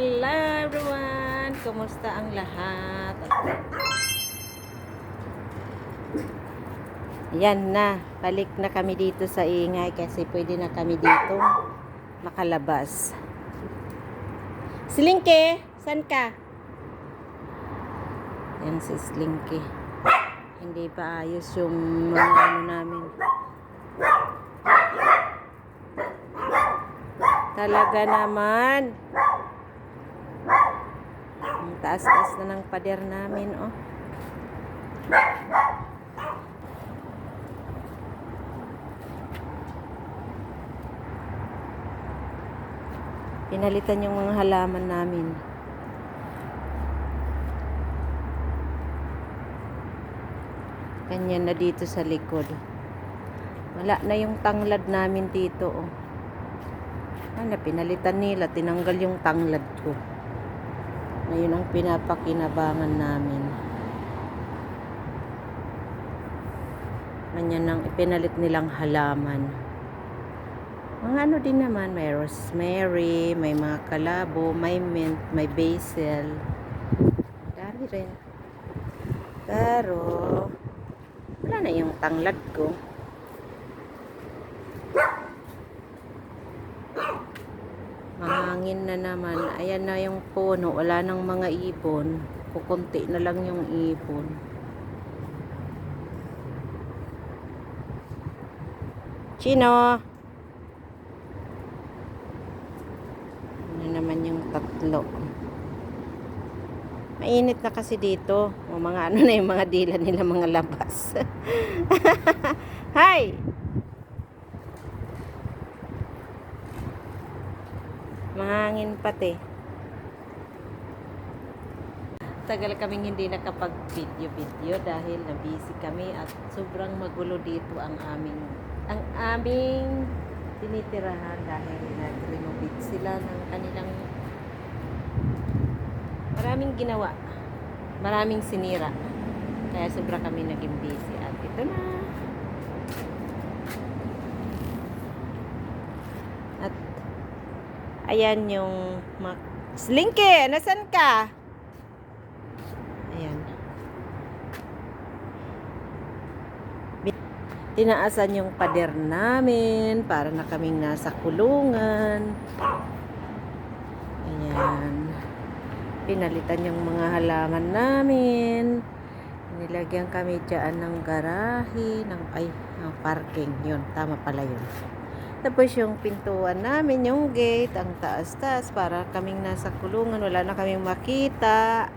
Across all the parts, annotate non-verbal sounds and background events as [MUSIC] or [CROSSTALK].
Hello everyone! Kumusta ang lahat? Yan na, balik na kami dito sa ingay kasi pwede na kami dito makalabas. Slinky, san ka? Yan si Slinky. Hindi pa ayos yung mga ano namin. Talaga naman. Taas-taas na ng pader namin, oh. Pinalitan yung mga halaman namin. Ganyan na dito sa likod. Wala na yung tanglad namin dito, oh. Ano, pinalitan nila, tinanggal yung tanglad ko. Ngayon ang pinapakinabangan namin. Ganyan ang ipinalit nilang halaman. Mga ano din naman, may rosemary, may mga kalabo, may mint, may basil. Dami rin. Pero, wala na yung tanglad ko. Mahangin na naman. Ayan na yung puno. Wala nang mga ibon. Kukunti na lang yung ibon. Chino! Ano naman yung tatlo. Mainit na kasi dito. O mga ano na yung mga dila nila mga labas. [LAUGHS] Hi! Mahangin pati. Tagal kaming hindi nakapag-video-video dahil na-busy kami at sobrang magulo dito ang aming ang aming tinitirahan dahil nag-renovate sila ng kanilang maraming ginawa. Maraming sinira. Kaya sobra kami naging busy at ito na. At Ayan yung Slinky, nasan ka? Ayan. Tinaasan yung pader namin para na kaming nasa kulungan. Ayan. Pinalitan yung mga halaman namin. Nilagyan kami dyan ng garahe, ng, ay, ng parking. Yun, tama pala yun. Tapos yung pintuan namin, yung gate, ang taas-taas para kaming nasa kulungan. Wala na kaming makita.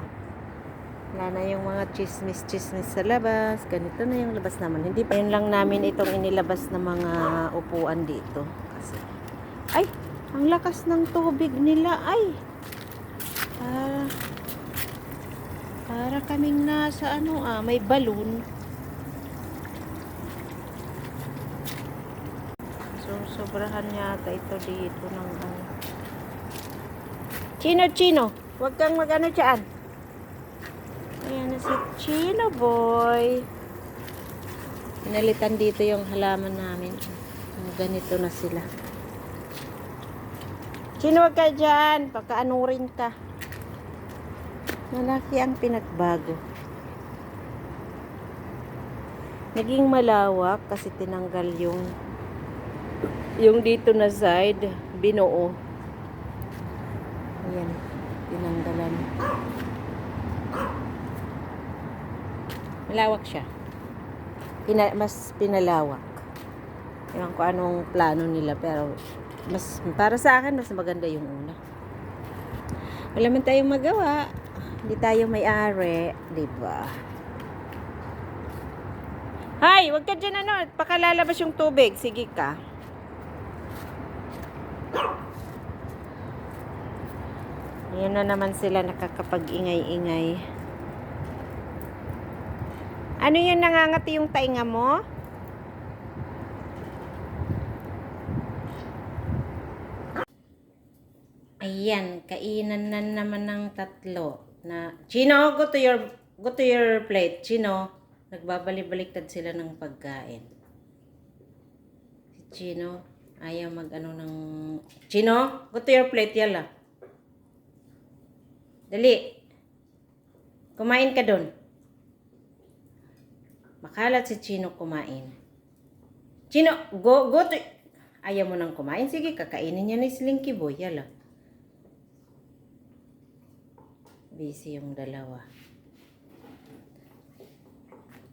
Wala na yung mga chismis-chismis sa labas. Ganito na yung labas naman. Hindi pa yun lang namin itong inilabas na mga upuan dito. Kasi, ay, ang lakas ng tubig nila. Ay, para, para kaming nasa ano ah, may balloon. Sobrahan yata ito dito ng ano. Chino, Chino. Huwag kang mag-ano dyan. Ayan na si Chino boy. Pinalitan dito yung halaman namin. Ganito na sila. Chino, huwag ka dyan. Pagkaanurin ka. Malaki ang pinagbago. Naging malawak kasi tinanggal yung yung dito na side, binuo. Ayan, tinanggalan. Malawak siya. Pina, mas pinalawak. Ewan ko anong plano nila, pero mas, para sa akin, mas maganda yung una. Wala man tayong magawa. Hindi tayo may-ari, di ba? Hay, wag ka dyan ano, pakalalabas yung tubig. Sige ka. Ayan na naman sila nakakapag-ingay-ingay. Ano yun nangangati yung tainga mo? Ayan, kainan na naman ng tatlo. Na, Chino, go to your, go to your plate. Chino, nagbabalik-baliktad sila ng pagkain. Si Chino, ayaw mag ano ng... Chino, go to your plate, yala. Dali. Kumain ka doon. Makalat si Chino kumain. Chino, go, go to... Ayaw mo nang kumain? Sige, kakainin niya ni Slinky Boy. Yala. Busy yung dalawa.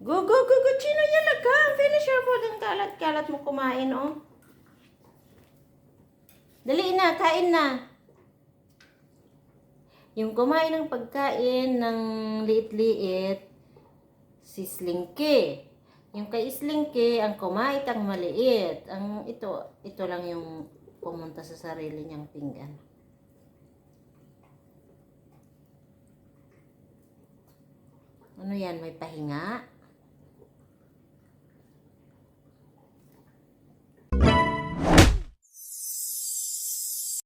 Go, go, go, go, Chino, yala ka. Finish your food. Ang kalat-kalat mo kumain, oh. Dali na, kain na. Yung kumain ng pagkain ng liit-liit, si Slinky. Yung kay Slinky, ang kumait ang maliit. Ang ito, ito lang yung pumunta sa sarili niyang pinggan. Ano yan? May pahinga?